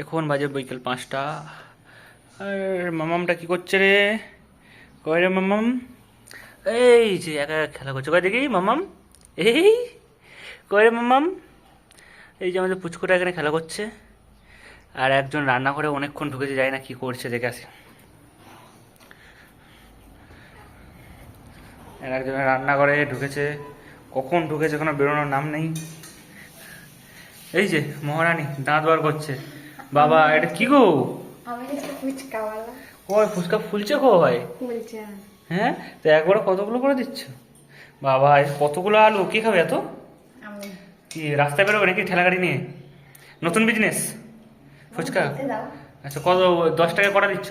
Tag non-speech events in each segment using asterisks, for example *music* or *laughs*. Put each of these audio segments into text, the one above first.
এখন বাজে বিকেল পাঁচটা। আর মামামটা কি করছে রে? কয় রে মামাম? এই যে একা খেলা করছে। কয় দেখি মামাম? এই কয় রে মামাম? এই যে আমাদের পুচকুটা এখানে খেলা করছে। আর একজন রান্না করে অনেকক্ষণ ঢুকেছে যায় না কি করছে, দেখে আসি। আর একজন রান্না করে ঢুকেছে। কখন ঢুকেছে কোনো বেরোনোর নাম নেই। এই যে মহারানী দাঁত বার করছে। বাবা এটা কি গো? কয় ফুচকা ফুলছে কয় হ্যাঁ? তো একবারে কতগুলো করে দিচ্ছ? বাবা কতগুলো আলু? কি খাবে এত? কি রাস্তায় বেরোবে নাকি ঠেলা গাড়ি নিয়ে? নতুন বিজনেস ফুচকা? আচ্ছা কত দশ টাকা কটা দিচ্ছ?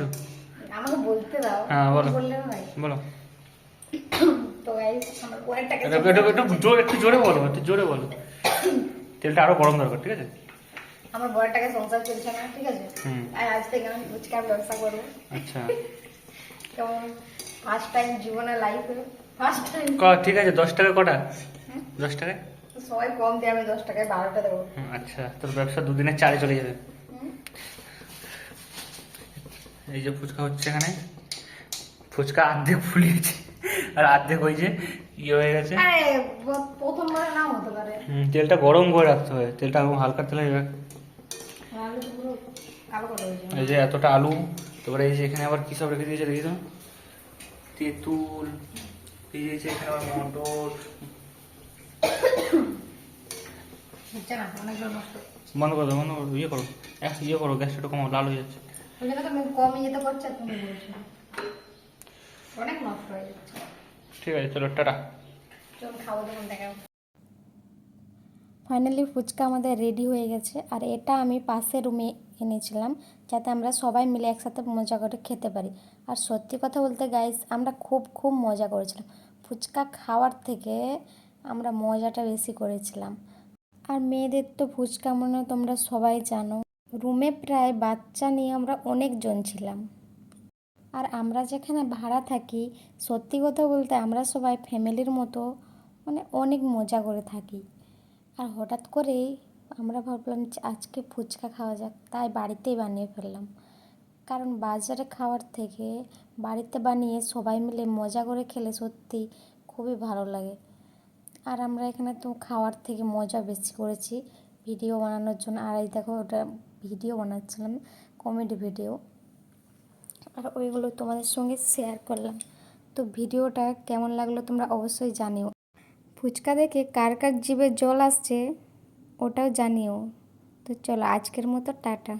হ্যাঁ, বলো। বলো। একটু জোরে বলো একটু জোরে বলো। তেলটা আরও গরম দরকার ঠিক আছে? আমার বোনের টাকা সংসার চলছে না ঠিক আছে? আর আজ থেকে আমি ফুচকার ব্যবসা করব। আচ্ছা। *laughs* কেমন? ফার্স্ট টাইম জীবনে লাইফে ফার্স্ট টাইম ক- ঠিক আছে দশ টাকা কটা? দশ টাকা সবাই কম দিয়ে আমি দশ টাকায় বারোটা দেবো। আচ্ছা তোর ব্যবসা দুদিনের চারে চলে যাবে। এই যে ফুচকা হচ্ছে এখানে। ফুচকা অর্ধেক ফুলিয়েছে। আর অর্ধেক ওই যে ইয়ে হয়ে গেছে। প্রথমবার নাও হতে পারে। তেলটা গরম করে রাখতে হবে। তেলটা হালকা তেলে যাবে নাহলে তো পুরো কালো করে হয়ে যাবে এই যে এতটা আলু তারপরে এই যে এখানে আবার কী সব রেখে দিয়েছে দেখি তো? তেঁতুল যে এখানে আবার মটর। নষ্ট বন্ধ করো বন্ধ করো ইয়ে করো। ইয়ে করো গ্যাসটা একটু কমাও লাল হয়ে যাচ্ছে। তুমি বলছো অনেক নষ্ট হয়ে ঠিক আছে চলো টাটা। চল খাব তখন দেখাও ফাইনালি ফুচকা আমাদের রেডি হয়ে গেছে। আর এটা আমি পাশের রুমে এনেছিলাম, যাতে আমরা সবাই মিলে একসাথে মজা করে খেতে পারি। আর সত্যি কথা বলতে গাইস আমরা খুব খুব মজা করেছিলাম। ফুচকা খাওয়ার থেকে আমরা মজাটা বেশি করেছিলাম। আর মেয়েদের তো ফুচকা মনে তোমরা সবাই জানো। রুমে প্রায় বাচ্চা নিয়ে আমরা অনেকজন ছিলাম। আর আমরা যেখানে ভাড়া থাকি, সত্যি কথা বলতে আমরা সবাই ফ্যামিলির মতো মানে অনেক মজা করে থাকি। আর হঠাৎ করেই আমরা ভাবলাম যে আজকে ফুচকা খাওয়া যাক, তাই বাড়িতেই বানিয়ে ফেললাম। কারণ বাজারে খাওয়ার থেকে বাড়িতে বানিয়ে সবাই মিলে মজা করে খেলে সত্যি খুবই ভালো লাগে। আর আমরা এখানে তো খাওয়ার থেকে মজা বেশি করেছি। ভিডিও বানানোর জন্য, আর এই দেখো ওটা ভিডিও বানাচ্ছিলাম, কমেডি ভিডিও। আর ওইগুলো তোমাদের সঙ্গে শেয়ার করলাম। তো ভিডিওটা কেমন লাগল তোমরা অবশ্যই জানিও। ফুচকা দেখে কার কার জিভে জল আসছে ওটাও জানিও। তো চলো আজকের মতো টাটা।